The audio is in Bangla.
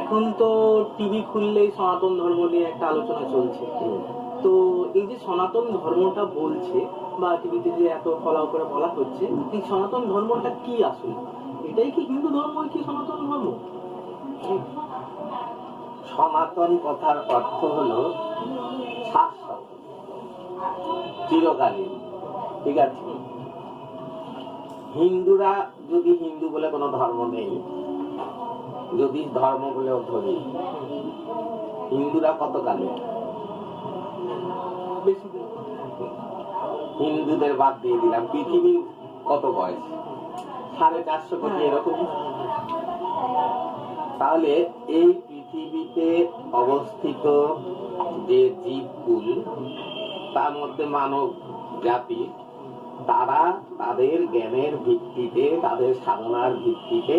এখন তো টিভি খুললেই সনাতন ধর্ম নিয়ে একটা আলোচনা চলছে। তো এই যে সনাতন ধর্মটা বলছে বা টিভিতে যে এত ফলাও করে বলা হচ্ছে এই সনাতন ধর্মটা কি আসলে? এটাই কি হিন্দু ধর্ম কি সনাতন ধর্ম? সনাতন কথার অর্থ হলো শাশ্বত চিরকালীন। ঠিক আছে? হিন্দুরা যদি হিন্দু বলে কোনো ধর্ম নেই যদি ধর্ম বলেও ধরি হিন্দুরা কতকালীন বেশি হিন্দুদের বাদ দিয়ে দিলাম পৃথিবীর কত বয়স? সাড়ে চারশো কোটি এরকম। তাহলে এই পৃথিবীতে অবস্থিত যে জীবকুল তার মধ্যে মানব জাতি তারা তাদের জ্ঞানের ভিত্তিতে তাদের সাধনার ভিত্তিতে